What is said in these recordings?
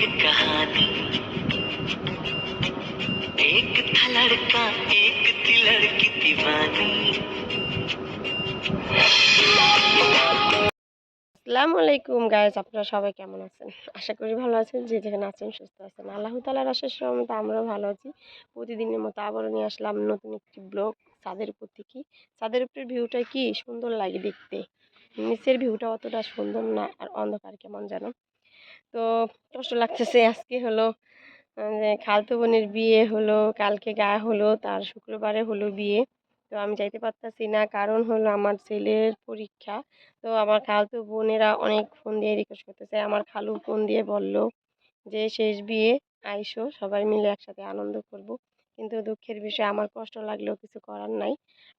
कहानी एक था लड़का एक थी लड़की दीवानी আসসালামু আলাইকুম গাইজ আপনারা সবাই কেমন আছেন আশা করি ভালো আছেন যে যেখানে আছেন সুস্থ আছেন আল্লাহ তালার আশেষ রহমতে আমরাও ভালো আছি প্রতিদিনের মতো আবারও নিয়ে আসলাম নতুন একটি ব্লগ ছাদের উপর থেকে ছাদের উপরের ভিউটা কি সুন্দর লাগে দেখতে নিচের ভিউটা অতটা সুন্দর না আর অন্ধকার কেমন যেন তো কষ্ট লাগতেছে। আজকে হলো খালতো বোনের বিয়ে হলো, কালকে গা হলো, তার শুক্রবারে হলো বিয়ে। তো আমি যাইতে পারতাছি না, কারণ হলো আমার ছেলের পরীক্ষা। তো আমার খালতো বোনেরা অনেক ফোন দিয়ে রিকোয়েস্ট করতেছে। আমার খালু ফোন দিয়ে বলল যে, শেষ বিয়ে, আইসো, সবাই মিলে একসাথে আনন্দ করব। কিন্তু দুঃখের বিষয়, আমার কষ্ট লাগলেও কিছু করার নাই।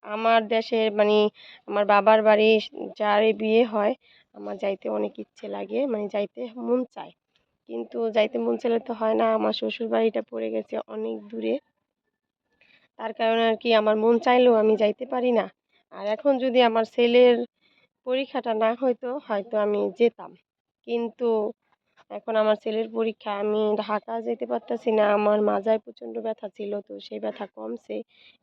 আমার দেশের মানে আমার বাবার বাড়ি যারে বিয়ে হয়, আমার যাইতে অনেক ইচ্ছে লাগে মানে যাইতে মন চায়। কিন্তু যাইতে মন চাইলে তো হয় না, আমার শ্বশুর বাড়িটা পড়ে গেছে অনেক দূরে। তার কারণে আর কি আমার মন চাইলেও আমি যাইতে পারি না। আর এখন যদি আমার ছেলের পরীক্ষাটা না হয়তো হয়তো আমি যেতাম। কিন্তু এখন আমার ছেলের পরীক্ষা, আমি ঢাকা যেতে পারতাছি না, আমার মাজায় প্রচণ্ড ব্যথা ছিল, তো সেই ব্যথা কমছে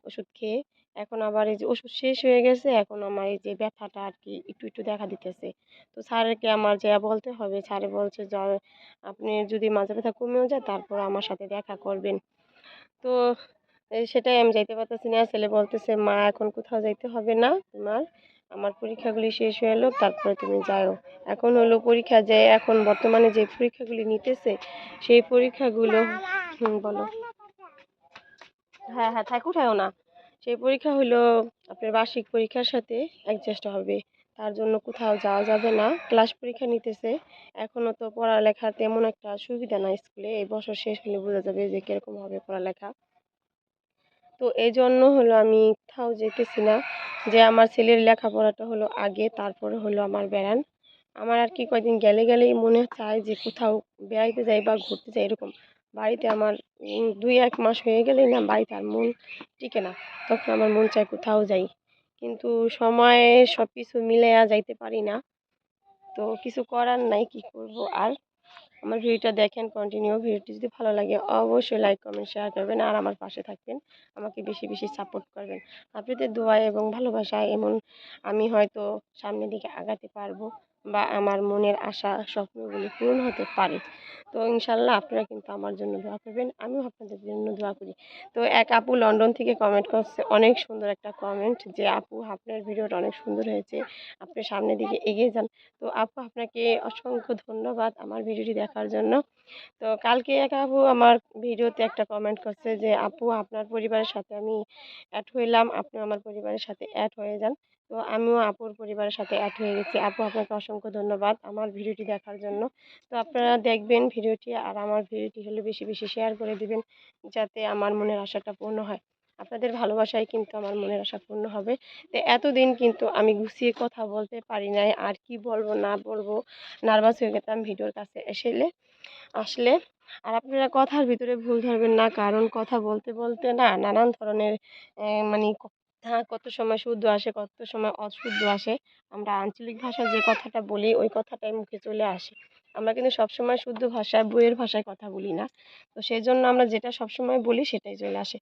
ওষুধ খেয়ে। এখন আবার এই যে ওষুধ শেষ হয়ে গেছে, এখন আমার এই যে ব্যথাটা আর কি একটু একটু দেখা দিতেছে। তো স্যারকে আমার যা বলতে হবে, স্যারে বলছে যে, আপনি যদি মাজা ব্যথা কমেও যায়, তারপর আমার সাথে দেখা করবেন। তো সেটাই আমি যাইতে পারতেছি না, ছেলে বলতেছে, মা, এখন কোথাও যাইতে হবে না তোমার। আমার পরীক্ষাগুলি শেষ হয়ে এলো, তারপরে তুমি যাও এখন হলো পরীক্ষা যে, এখন বর্তমানে যে পরীক্ষাগুলি নিতেছে, সেই পরীক্ষাগুলো, হুম, বলো। হ্যাঁ হ্যাঁ থাক, উঠায়ও না। সেই পরীক্ষা হলো আপনার বার্ষিক পরীক্ষার সাথে অ্যাডজাস্ট হবে। তার জন্য কোথাও যাওয়া যাবে না। ক্লাস পরীক্ষা নিতেছে। এখনও তো পড়ালেখার তেমন একটা সুবিধা না স্কুলে। এই বছর শেষ হলে বোঝা যাবে যে কীরকম হবে পড়ালেখা। তো এই জন্য হলো আমি কোথাও যেতেছি না। যে আমার ছেলের লেখাপড়াটা হলো আগে, তারপরে হলো আমার বেড়ান। আমার আর কি কয়দিন গেলে গেলেই মনে চায় যে কোথাও বেড়াইতে যাই বা ঘুরতে যাই এরকম। বাড়িতে আমার দুই এক মাস হয়ে গেলেই না বাড়িতে আর মন টিকে না। তখন আমার মন চায় কোথাও যাই। কিন্তু সময়ে সব কিছু মিলাইয়া যাইতে পারি না। তো কিছু করার নাই, কি করব আর? আমার ভিডিওটা দেখেন কন্টিনিউ ভিডিওটি যদি ভালো লাগে অবশ্যই লাইক কমেন্ট শেয়ার করবেন আর আমার পাশে থাকবেন। আমাকে বেশি বেশি সাপোর্ট করবেন। আপনাদের দোয়া এবং ভালোবাসায় এমন আমি হয়তো সামনের দিকে আগাতে পারব। বা আমার মনের আশা, স্বপ্নগুলি পূরণ হতে পারে। তো ইনশাল্লাহ আপনারা কিন্তু আমার জন্য দোয়া করবেন, আমিও আপনাদের জন্য দোয়া করি। তো এক আপু লন্ডন থেকে কমেন্ট করছে, অনেক সুন্দর একটা কমেন্ট যে, আপু, আপনার ভিডিওটা অনেক সুন্দর হয়েছে, আপনি সামনের দিকে এগিয়ে যান। তো আপু, আপনাকে অসংখ্য ধন্যবাদ আমার ভিডিওটি দেখার জন্য। তো কালকে এক আপু আমার ভিডিওতে একটা কমেন্ট করছে যে, আপু, আপনার পরিবারের সাথে আমি অ্যাড হইলাম, আপনি আমার পরিবারের সাথে অ্যাড হয়ে যান। তো আমিও আপুর পরিবারের সাথে অ্যাড হয়ে গেছি। আপু, আপনাকে অসংখ্য ধন্যবাদ আমার ভিডিওটি দেখার জন্য। তো আপনারা দেখবেন ভিডিওটি আর আমার ভিডিওটি হলে বেশি বেশি শেয়ার করে দিবেন যাতে আমার মনের আশাটা পূর্ণ হয়। আপনাদের ভালোবাসায় কিন্তু আমার মনের আশা পূর্ণ হবে। তো এতদিন কিন্তু আমি গুছিয়ে কথা বলতে পারি নাই আর কি বলব, না বলব নার্ভাস হয়ে গেতাম ভিডিওর কাছে এসেলে, আসলে। আর আপনারা কথার ভিতরে ভুল ধরবেন না, কারণ কথা বলতে বলতে না নানান ধরনের মানে কথা কত সময় শুদ্ধ আসে, কত সময় অশুদ্ধ আসে। আমরা আঞ্চলিক ভাষায় যে কথাটা বলি, ওই কথাটাই মুখে চলে আসে। আমরা কিন্তু সবসময় শুদ্ধ ভাষায়, বইয়ের ভাষায় কথা বলি না। তো সেই জন্য আমরা যেটা সবসময় বলি, সেটাই চলে আসে।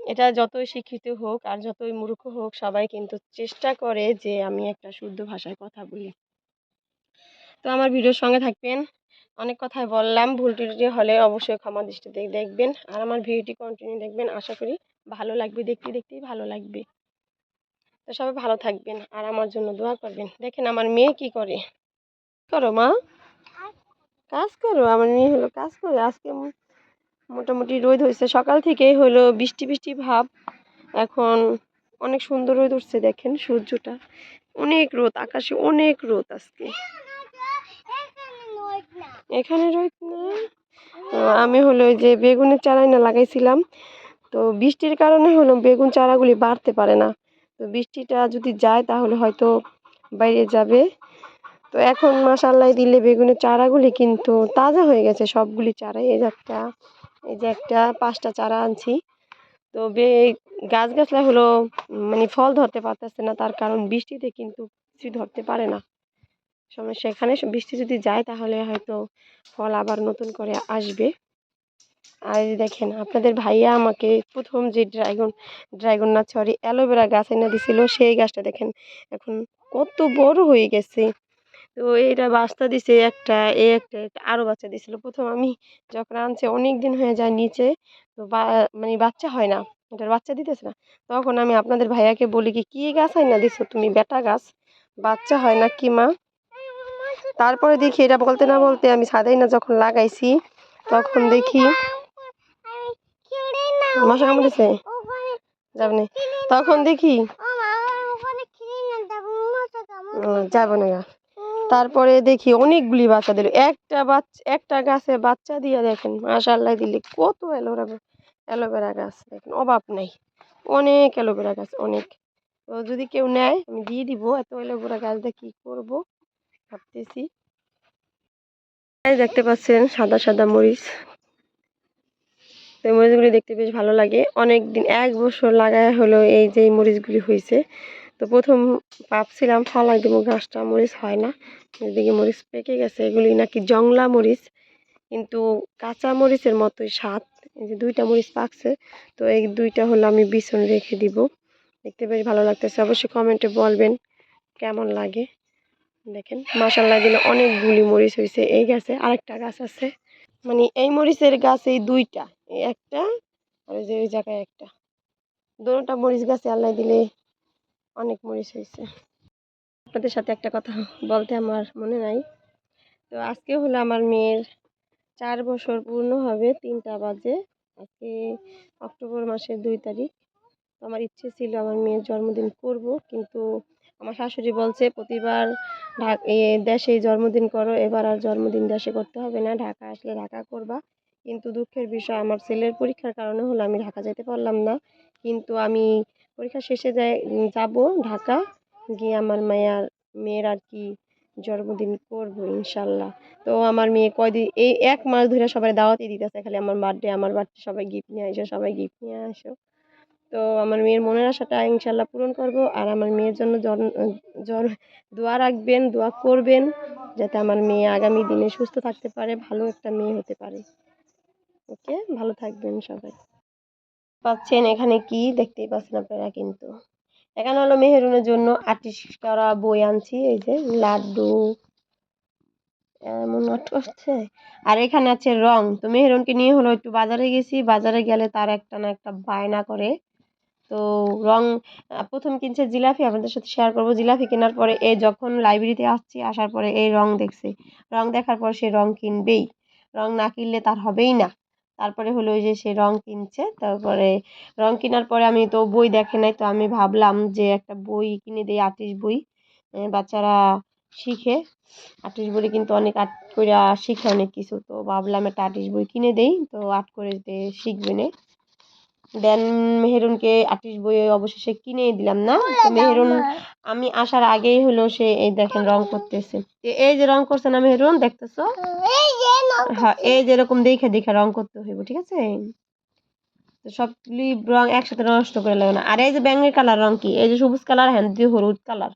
এটা যতই শিক্ষিত হোক আর যতই মূর্খ হোক, সবাই কিন্তু চেষ্টা করে যে আমি একটা শুদ্ধ ভাষায় কথা বলি। তো আমার ভিডিওর সঙ্গে থাকবেন। অনেক কথাই বললাম, ভুল ত্রুটি হলে অবশ্যই ক্ষমা দৃষ্টিতে দেখবেন। আর আমার ভিডিওটি কন্টিনিউ দেখবেন, আশা করি ভালো লাগবে, দেখতে দেখতেই ভালো লাগবে। তো সবাই ভালো থাকবেন আর আমার জন্য দোয়া করবেন। দেখেন আমার মেয়ে কি করে? করো মা? কাজ করো, আমার মেয়ে হলো কাজ করে। আজকে মোটামুটি রোদ হয়েছে। সকাল থেকেই হলো বৃষ্টি বৃষ্টি ভাব। এখন অনেক সুন্দর রোদ উঠছে দেখেন, সূর্যটা। অনেক রোদ, আকাশে অনেক রোদ আজকে। এখানে না আমি হলো যে বেগুনের চারাই না লাগাইছিলাম। তো বৃষ্টির কারণে হলো বেগুন চারাগুলি বাড়তে পারে না। তো বৃষ্টিটা যদি যায় তাহলে হয়তো বাইরে যাবে। তো এখন মাসাল্লাই দিলে বেগুনের চারাগুলি কিন্তু তাজা হয়ে গেছে, সবগুলি চারাই। এই যে একটা, এই যে একটা, পাঁচটা চারা আনছি। তো বে, গাছ গাছলা হলো মানে ফল ধরতে পারতেছে না, তার কারণ বৃষ্টিতে কিন্তু কিছু ধরতে পারে না। সমস্যা। এখানে বৃষ্টি যদি যায় তাহলে হয়তো ফল আবার নতুন করে আসবে। আর দেখেন, আপনাদের ভাইয়া আমাকে প্রথম যে ড্রাগন ড্রাগন না, সরি, অ্যালোভেরা গাছ এনে দিছিল, সেই গাছটা দেখেন এখন কত বড় হয়ে গেছে। তো এটা বাচ্চা দিছে একটা, এ একটা আরও বাচ্চা দিছিল। প্রথম আমি যখন আনছে অনেক দিন হয়ে যায় নিচে, তো বা মানে বাচ্চা হয় না, এটার বাচ্চা দিতেছে না। তখন আমি আপনাদের ভাইয়াকে বলি কি, কী গাছ না দিছো তুমি, বেটা গাছ? বাচ্চা হয় না কি মা? তারপরে দেখি এটা বলতে না বলতে আমি সাদাই না যখন লাগাইছি, তখন দেখি মশা কামড়েছে যাবনি তখন দেখি যাব না তারপরে দেখি অনেকগুলি বাচ্চা দিল। একটা বাচ্চা, একটা গাছে বাচ্চা দিয়ে দেখেন মাশাল্লাহ দিলে কত অ্যালোভেরা অ্যালোভেরা গাছ দেখেন, অভাব নাই। অনেক অ্যালোভেরা গাছ, অনেক। তো যদি কেউ নেয়, আমি দিয়ে দিব, এত অ্যালোভেরা গাছ দিয়ে কী করব? এই দেখতে পাচ্ছেন সাদা সাদা মরিচ। তো মরিচগুলি দেখতে বেশ ভালো লাগে। অনেক দিন এক বছর লাগায় হলো এই যে মরিচগুলি হয়েছে তো প্রথম ভাবছিলাম ফালাই দেবো গাছটা, মরিচ হয় না। এদিকে মরিচ পেকে গেছে, এগুলি নাকি জংলা মরিচ, কিন্তু কাঁচা মরিচের মতোই স্বাদ। এই যে দুইটা মরিচ পাকছে, তো এই দুইটা হলো আমি বিছন রেখে দিব। দেখতে বেশ ভালো লাগতেছে। অবশ্যই কমেন্টে বলবেন কেমন লাগে। দেখেন মাসাল্লাহ দিলে অনেকগুলি মরিচ হয়েছে এই গাছে আরেকটা গাছ আছে। মানে এই মরিচের গাছ এই দুইটা, এই একটা আর ওই যে ওই জায়গায় একটা। দুটোটা মরিচ গাছে আল্লাহ দিলে অনেক মরিচ হয়েছে আপনাদের সাথে একটা কথা বলতে আমার মনে নাই। তো আজকে হলো আমার মেয়ের চার বছর পূর্ণ হবে, তিনটা বাজে। আজকে অক্টোবর মাসের দুই তারিখ। আমার ইচ্ছে ছিল আমার মেয়ের জন্মদিন করব, কিন্তু আমার শাশুড়ি বলছে, প্রতিবার ঢাক এ দেশে জন্মদিন করো, এবার আর জন্মদিন দেশে করতে হবে না, ঢাকা আসলে ঢাকা করবা। কিন্তু দুঃখের বিষয়, আমার ছেলের পরীক্ষার কারণে হলো আমি ঢাকা যেতে পারলাম না। কিন্তু আমি পরীক্ষা শেষে যাই যাব ঢাকা, গিয়ে আমার মায়ের মেয়ের আর কি জন্মদিন করব ইনশাল্লাহ। তো আমার মেয়ে কয়দিন এই এক মাস ধরে সবাই দাওয়াতই দিতেছে, খালি আমার বার্থডে আমার বার্থডে সবাই গিফট নিয়ে আসো, সবাই গিফট নিয়ে আসো। তো আমার মেয়ের মনের আশাটা ইনশাল্লাহ পূরণ করব। আর আমার মেয়ের জন্য জন জন, দোয়া রাখবেন, দোয়া করবেন যাতে আমার মেয়ে আগামী দিনে সুস্থ থাকতে পারে, ভালো একটা মেয়ে হতে পারে। ওকে? ভালো থাকবেন সবাই। পাচ্ছেন এখানে কি? দেখতেই পাচ্ছেন আপনারা কিন্তু। এখানে হলো মেহেরুনের জন্য আর্টিস্ট করা বই আনছি, এই যে লাড্ডু। এমন করছে। আর এখানে আছে রং। তো মেহেরুনকে নিয়ে হলো একটু বাজারে গেছি। বাজারে গেলে তার একটা না একটা বায়না করে তো রং প্রথম কিনছে জিলাপি, আপনাদের সাথে শেয়ার করব। জিলাপি কেনার পরে এ যখন লাইব্রেরিতে আসছি, আসার পরে এই রং দেখছে। রং দেখার পর সে রং কিনবেই। রং না কিনলে তার হবেই না। তারপরে হলো ওই যে সে রং কিনছে, তারপরে রং কেনার পরে আমি তো বই দেখে নাই, তো আমি ভাবলাম যে একটা বই কিনে দিই, আর্টিস্ট বই। বাচ্চারা শিখে, আর্টিস্ট বই কিন্তু অনেক আর্ট করে শিখে অনেক কিছু। তো ভাবলাম একটা আর্টিস্ট বই কিনে দেই, তো আর্ট করে শিখবে না। দেন মেহেরুনকে আর্টিস্ট বই অবশেষে কিনেই দিলাম না? তো মেহেরুন আমি আসার আগেই হলো সে এই দেখেন রং করতেছে। এই যে রং করছে না মেহেরুন দেখতেছো? হ্যাঁ এই যে এরকম দেখে দেখে রং করতে হইব ঠিক আছে? তো সবগুলি রং একসাথে নষ্ট করে লাগবে না। আর এই যে ব্যাঙের কালার রং কি? এই যে সবুজ কালার হ্যাঁ দিয়ে হলুদ কালার।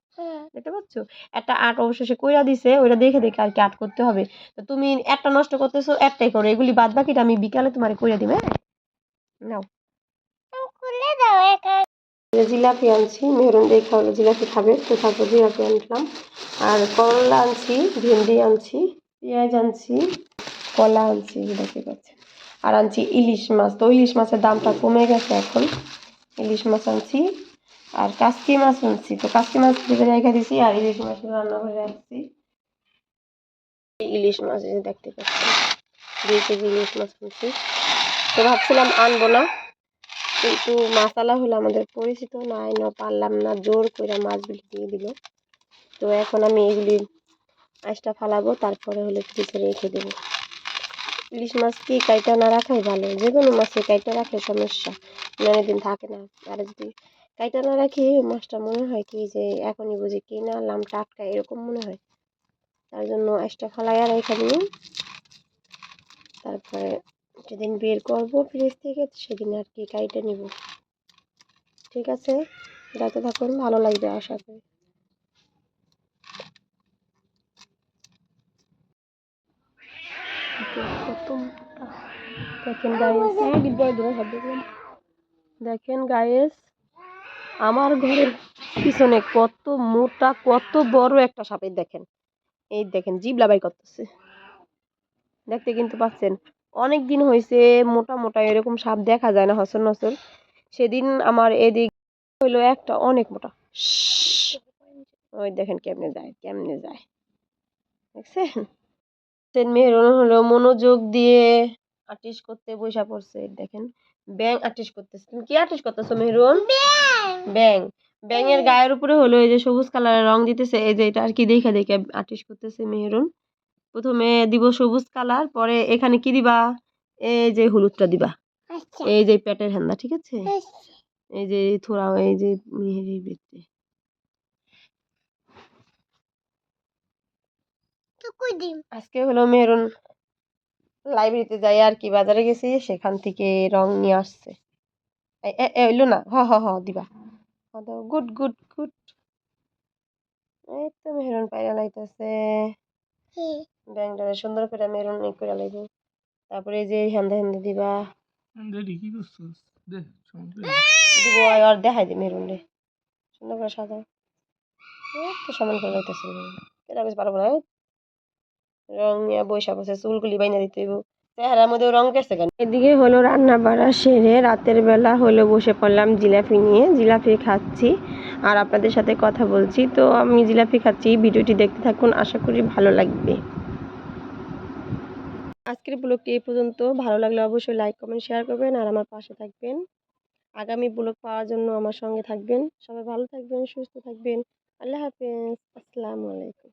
দেখতে পাচ্ছ? একটা আর্ট অবশেষে কইরা দিছে ওইটা দেখে দেখে আর কি আর্ট করতে হবে। তো তুমি একটা নষ্ট করতেছো একটাই করো। এগুলি বাদ বাকিটা আমি বিকালে তোমার কইরা দিবে হ্যাঁ? নাও। জিলাপি আনছি, মেহরুন দিয়ে খাওয়ালে জিলাপি খাবে, তো তারপর জিলাপি আনলাম। আর করলা আনছি, ভেন্ডি আনছি, পেঁয়াজ আনছি, কলা আনছি দেখতে পাচ্ছেন। আর আনছি ইলিশ মাছ, তো ইলিশ মাছের দামটা কমে গেছে এখন। ইলিশ মাছ আনছি, আর কাসকি মাছ আনছি, তো কাসকি মাছ ভেজে রেখে দিছি, আর ইলিশ মাছ রান্না করে রাখছি ইলিশ মাছ দেখতে পাচ্ছি দুই কেজি ইলিশ মাছ আনছি। তো ভাবছিলাম আনব না। কিন্তু মাসালা হলো আমাদের পরিচিত নাই না পারলাম না, জোর করে মাছগুলি দিয়ে দিল। তো এখন আমি এগুলি আঁচটা ফালাবো, তারপরে হলে ফ্রিজে রেখে দেবো। ইলিশ মাছ কি কাইটা না রাখাই ভালো? যে কোনো মাছে কাইটা রাখলে সমস্যা অনেক দিন থাকে না। আর যদি কাইটা না রাখি, মাছটা মনে হয় কি যে এখনই বুঝি না লাম টাটকা এরকম মনে হয়। তার জন্য আঁচটা ফালাইয়া রেখে দিই তারপরে যেদিন বের করব ফ্রিজ থেকে, সেদিন আর কি কাইটা নিব। ঠিক আছে? যাতে থাকুন, ভালো লাগবে আশা করি। দেখেন গায়েস দেখেন গায়েস আমার ঘরের পিছনে কত মোটা, কত বড় একটা সাপের দেখেন। এই দেখেন, জিবলা বাই করতেছে। দেখতে কিন্তু পাচ্ছেন। অনেক দিন হয়েছে মোটা মোটা এরকম সাপ দেখা যায় না হসর নসর সেদিন আমার এদিক হইল একটা অনেক মোটা। ওই দেখেন কেমনে যায় কেমনে যায় দেখছেন মেহরুন হলো মনোযোগ দিয়ে আর্টিস্ট করতে বসে পড়ছে দেখেন ব্যাং আর্টিস্ট করতেছে তুমি কি আর্টিস্ট করতেছো মেহরুন ব্যাং ব্যাঙের গায়ের উপরে হলো এই যে সবুজ কালারের রং দিতেছে এই যে এটা আর কি দেখে দেখে আর্টিস্ট করতেছে মেহরুন প্রথমে দিব সবুজ কালার পরে এখানে কি দিবা? এই যে হলুদটা দিবা। এই যে পেটের হ্যান্দা ঠিক আছে? এই যে থোড়া এই যে মেহেরির আজকে হলো মেরুন লাইব্রেরিতে যাই আর কি বাজারে গেছি সেখান থেকে রং নিয়ে আসছে। এ- এ- এ, হইল না হ হ হ দিবা গুড গুড গুড। এই তো মেহরুন পায়রা লাইতেছে। ব্যাংটারে সুন্দর করে মেরুন ই করে লাইব। তারপরে এই যে হেন্দে হেন্দে দিবা। রেডি কি করছিস? দে দিব আর দেখাই দি মেরুন রে। সুন্দর করে সাজাও এই তো সমান করে লাইতেছে এটা বেশ পারব না। রং নিয়ে চুলগুলি বাইনা দিতে হইব। চেহারার মধ্যে রং কেসে কেন? এদিকে হলো রান্না বাড়া সেরে রাতের বেলা হলো বসে পড়লাম জিলাপি নিয়ে। জিলাপি খাচ্ছি। আর আপনাদের সাথে কথা বলছি। তো আমি জিলাপি খাচ্ছি ভিডিওটি দেখতে থাকুন, আশা করি ভালো লাগবে। আজকের ব্লগটি এই পর্যন্ত। ভালো লাগলে অবশ্যই লাইক কমেন্ট শেয়ার করবেন আর আমার পাশে থাকবেন। আগামী ব্লগ পাওয়ার জন্য আমার সঙ্গে থাকবেন। সবাই ভালো থাকবেন, সুস্থ থাকবেন। আল্লাহ হাফেজ। আসসালামু আলাইকুম।